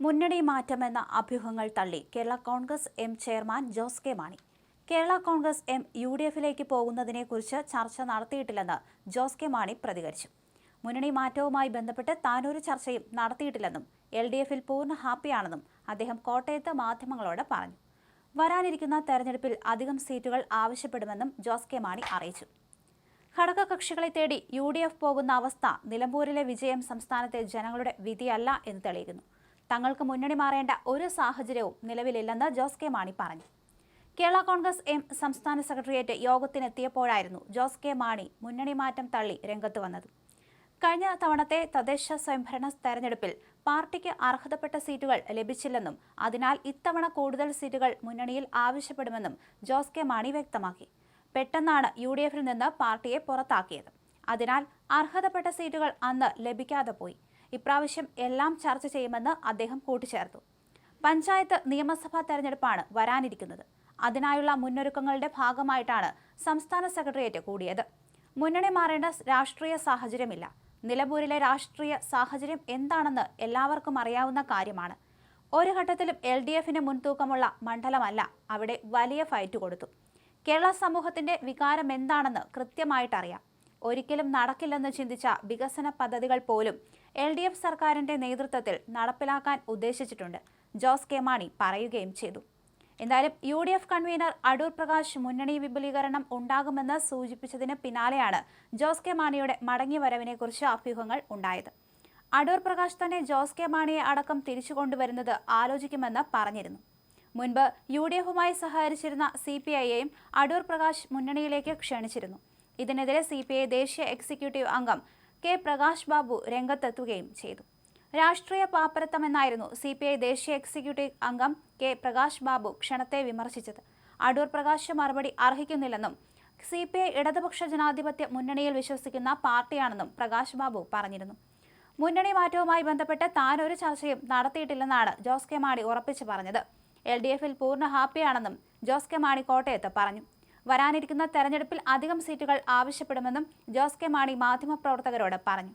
മുന്നണി മാറ്റമെന്ന അഭ്യൂഹങ്ങൾ തള്ളി Kerala Congress M chairman Jose K Mani. Kerala Congress M U D എഫിലേക്ക് പോകുന്നതിനെക്കുറിച്ച് ചർച്ച നടത്തിയിട്ടില്ലെന്ന് ജോസ് കെ മാണി പ്രതികരിച്ചു. മുന്നണി മാറ്റവുമായി ബന്ധപ്പെട്ട് താനൊരു ചർച്ചയും നടത്തിയിട്ടില്ലെന്നും എൽ ഡി എഫിൽ പൂർണ ഹാപ്പിയാണെന്നും അദ്ദേഹം കോട്ടയത്ത് മാധ്യമങ്ങളോട് പറഞ്ഞു. വരാനിരിക്കുന്ന തെരഞ്ഞെടുപ്പിൽ അധികം സീറ്റുകൾ ആവശ്യപ്പെടുമെന്നും ജോസ് കെ മാണി അറിയിച്ചു. ഘടകകക്ഷികളെ തേടി യു ഡി എഫ് പോകുന്ന അവസ്ഥ നിലമ്പൂരിലെ വിജയം സംസ്ഥാനത്തെ ജനങ്ങളുടെ വിധിയല്ല എന്ന് തെളിയിക്കുന്നു. തങ്ങൾക്ക് മുന്നണി മാറേണ്ട ഒരു സാഹചര്യവും നിലവിലില്ലെന്ന് ജോസ് കെ മാണി പറഞ്ഞു. കേരള കോൺഗ്രസ് എം സംസ്ഥാന സെക്രട്ടേറിയറ്റ് യോഗത്തിനെത്തിയപ്പോഴായിരുന്നു ജോസ് കെ മാണി മുന്നണി മാറ്റം തള്ളി രംഗത്ത് വന്നത്. കഴിഞ്ഞ തവണത്തെ തദ്ദേശ സ്വയംഭരണ തെരഞ്ഞെടുപ്പിൽ പാർട്ടിക്ക് അർഹതപ്പെട്ട സീറ്റുകൾ ലഭിച്ചില്ലെന്നും അതിനാൽ ഇത്തവണ കൂടുതൽ സീറ്റുകൾ മുന്നണിയിൽ ആവശ്യപ്പെടുമെന്നും ജോസ് കെ മാണി വ്യക്തമാക്കി. പെട്ടെന്നാണ് യു ഡി എഫിൽ നിന്ന് പാർട്ടിയെ പുറത്താക്കിയത്. അതിനാൽ അർഹതപ്പെട്ട സീറ്റുകൾ അന്ന് ലഭിക്കാതെ പോയി. ഇപ്രാവശ്യം എല്ലാം ചർച്ച ചെയ്യുമെന്ന് അദ്ദേഹം കൂട്ടിച്ചേർത്തു. പഞ്ചായത്ത് നിയമസഭാ തെരഞ്ഞെടുപ്പാണ് വരാനിരിക്കുന്നത്. അതിനായുള്ള മുന്നൊരുക്കങ്ങളുടെ ഭാഗമായിട്ടാണ് സംസ്ഥാന സെക്രട്ടേറിയറ്റ് കൂടിയത്. മുന്നണി മാറേണ്ട രാഷ്ട്രീയ സാഹചര്യമില്ല. നിലമ്പൂരിലെ രാഷ്ട്രീയ സാഹചര്യം എന്താണെന്ന് എല്ലാവർക്കും അറിയാവുന്ന കാര്യമാണ്. ഒരു ഘട്ടത്തിലും എൽ ഡി എഫിന് മുൻതൂക്കമുള്ള മണ്ഡലമല്ല അവിടെ വലിയ ഫൈറ്റ് കൊടുത്തു. കേരള സമൂഹത്തിന്റെ വികാരം എന്താണെന്ന് കൃത്യമായിട്ടറിയാം. ഒരിക്കലും നടക്കില്ലെന്ന് ചിന്തിച്ച വികസന പദ്ധതികൾ പോലും എൽ ഡി എഫ് സർക്കാരിന്റെ നേതൃത്വത്തിൽ നടപ്പിലാക്കാൻ ഉദ്ദേശിച്ചിട്ടുണ്ട്. ജോസ് കെ മാണി പറയുകയും ചെയ്തു. എന്തായാലും U D F convener Adoor Prakash മുന്നണി വിപുലീകരണം ഉണ്ടാകുമെന്ന് സൂചിപ്പിച്ചതിന് പിന്നാലെയാണ് ജോസ് കെ മാണിയുടെ മടങ്ങിവരവിനെക്കുറിച്ച് അഭ്യൂഹങ്ങൾ ഉണ്ടായത്. അടൂർ പ്രകാശ് തന്നെ ജോസ് കെ മാണിയെ അടക്കം തിരിച്ചു കൊണ്ടുവരുന്നത് ആലോചിക്കുമെന്ന് പറഞ്ഞിരുന്നു. മുൻപ് യു ഡി എഫുമായി സഹകരിച്ചിരുന്ന സി പി ഐയെയും അടൂർ പ്രകാശ് മുന്നണിയിലേക്ക് ക്ഷണിച്ചിരുന്നു. ഇതിനെതിരെ സി പി ഐ ദേശീയ എക്സിക്യൂട്ടീവ് അംഗം കെ പ്രകാശ് ബാബു രംഗത്തെത്തുകയും ചെയ്തു. രാഷ്ട്രീയ പാപ്പരത്തമെന്നായിരുന്നു സി പി ഐ ദേശീയ എക്സിക്യൂട്ടീവ് അംഗം കെ പ്രകാശ് ബാബു ക്ഷണത്തെ വിമർശിച്ചത്. അടൂർ പ്രകാശ് മറുപടി അർഹിക്കുന്നില്ലെന്നും സി പി ഐ ഇടതുപക്ഷ ജനാധിപത്യ മുന്നണിയിൽ വിശ്വസിക്കുന്ന പാർട്ടിയാണെന്നും പ്രകാശ് ബാബു പറഞ്ഞിരുന്നു. മുന്നണി മാറ്റവുമായി ബന്ധപ്പെട്ട് താൻ ഒരു ചർച്ചയും നടത്തിയിട്ടില്ലെന്നാണ് ജോസ് കെ മാണി ഉറപ്പിച്ചു പറഞ്ഞത്. എൽ ഡി എഫിൽ പൂർണ ഹാപ്പിയാണെന്നും ജോസ് കെ മാണി കോട്ടയത്ത് പറഞ്ഞു. വരാനിരിക്കുന്ന തെരഞ്ഞെടുപ്പിൽ അധികം സീറ്റുകൾ ആവശ്യപ്പെടുമെന്നും ജോസ് കെ മാണി മാധ്യമപ്രവർത്തകരോട് പറഞ്ഞു